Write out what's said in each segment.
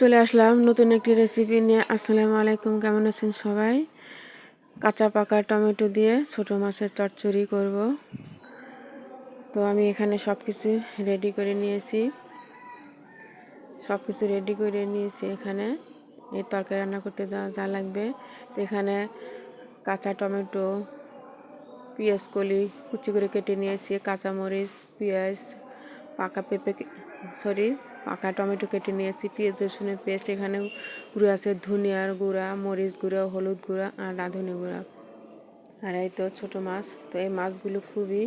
চলে আসলাম নতুন একটি রেসিপি নিয়ে। আসসালামু আলাইকুম, কেমন আছেন সবাই? কাঁচা পাকা টমেটো দিয়ে ছোটো মাছের চচ্চড়ি করব। তো আমি এখানে সব কিছু রেডি করে নিয়েছি। সব কিছু রেডি করে নিয়েছি এখানে। এই তরকারি রান্না করতে যা লাগবে। তো এখানে কাঁচা টমেটো, পেঁয়াজ কলি কুচি করে কেটে নিয়েছি, কাঁচামরিচ, পেঁয়াজ, পাকা পেঁপে সরি পাকা টমেটো কেটে নিয়েছি, পেঁয়াজ, রসুনের পেস্ট এখানে গুঁড়ো আছে ধনিয়ার গুঁড়া, মরিচ গুঁড়া, হলুদ গুঁড়া আর রাঁধুনি গুঁড়া। আর এই তো ছোটো মাছ, তো এই মাছগুলো খুবই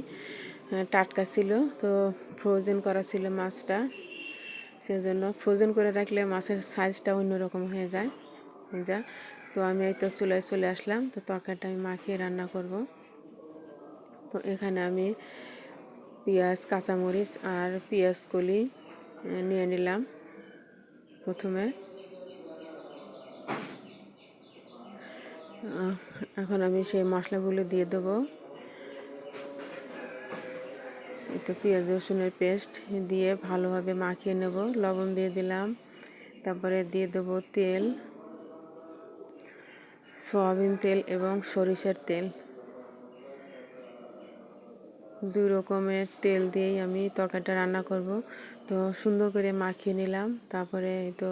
টাটকা ছিল, তো ফ্রোজেন করা ছিল মাছটা। সেজন্য ফ্রোজেন করে রাখলে মাছের সাইজটা অন্যরকম হয়ে যায় যা তো আমি এই তো চুলায় চলে আসলাম, তো তরকারিটা আমি মাখিয়ে রান্না করব। তো এখানে আমি পেঁয়াজ, কাঁচামরিচ আর পেঁয়াজ কলি নিয়ে নিলাম প্রথমে। এখন আমি সেই মশলাগুলো দিয়ে দেবো। তো পেঁয়াজ, রসুনের পেস্ট দিয়ে ভালোভাবে মাখিয়ে নেব। লবণ দিয়ে দিলাম। তারপরে দিয়ে দেব তেল, সয়াবিন তেল এবং সরিষার তেল। দুই রকমের তেল দিয়েই আমি তরকারিটা রান্না করব। তো সুন্দর করে মাখিয়ে নিলাম। তারপরে তো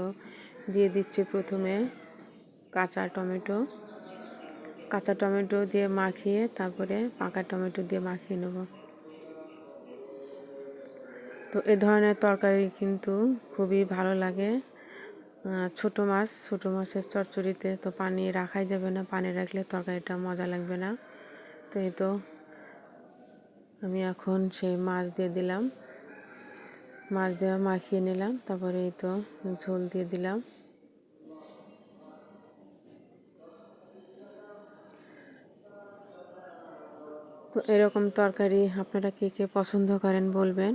দিয়ে দিচ্ছি প্রথমে কাঁচা টমেটো। কাঁচা টমেটো দিয়ে মাখিয়ে তারপরে পাকা টমেটো দিয়ে মাখিয়ে নেব। তো এ ধরনের তরকারি কিন্তু খুবই ভালো লাগে। ছোট মাছ, ছোট মাছের চচ্চড়িতে তো পানি রাখাই যাবে না। পানি রাখলে তরকারিটা মজা লাগবে না। তো এই তো আমি এখন সেই মাছ দিয়ে দিলাম। মাছ দেওয়া মাখিয়ে নিলাম, তারপরে এই তো ঝোল দিয়ে দিলাম। তো এরকম তরকারি আপনারা কে কে পছন্দ করেন বলবেন।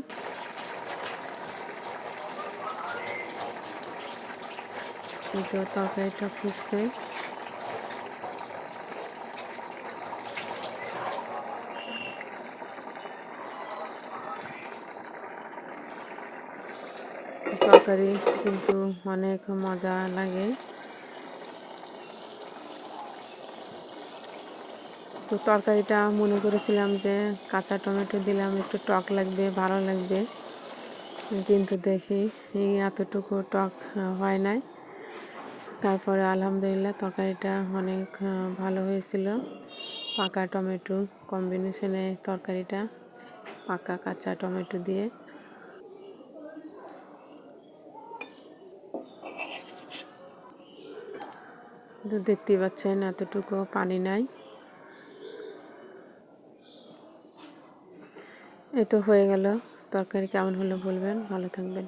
এই তো তরকারিটা ফুটছে। তরকারি কিন্তু অনেক মজা লাগে। তো তরকারিটা মনে করেছিলাম যে কাঁচা টমেটো দিলাম, একটু টক লাগবে, ভালো লাগবে। কিন্তু দেখি এই এতটুকু টক হয় নাই। তারপরে আলহামদুলিল্লাহ তরকারিটা অনেক ভালো হয়েছিল। পাকা টমেটো কম্বিনেশনে তরকারিটা, পাকা কাঁচা টমেটো দিয়ে। তো দেখতেই পাচ্ছেন, এতটুকু পানি নাই। এ তো হয়ে গেল, তরকারি কেমন হলো বলবেন? ভালো থাকবেন।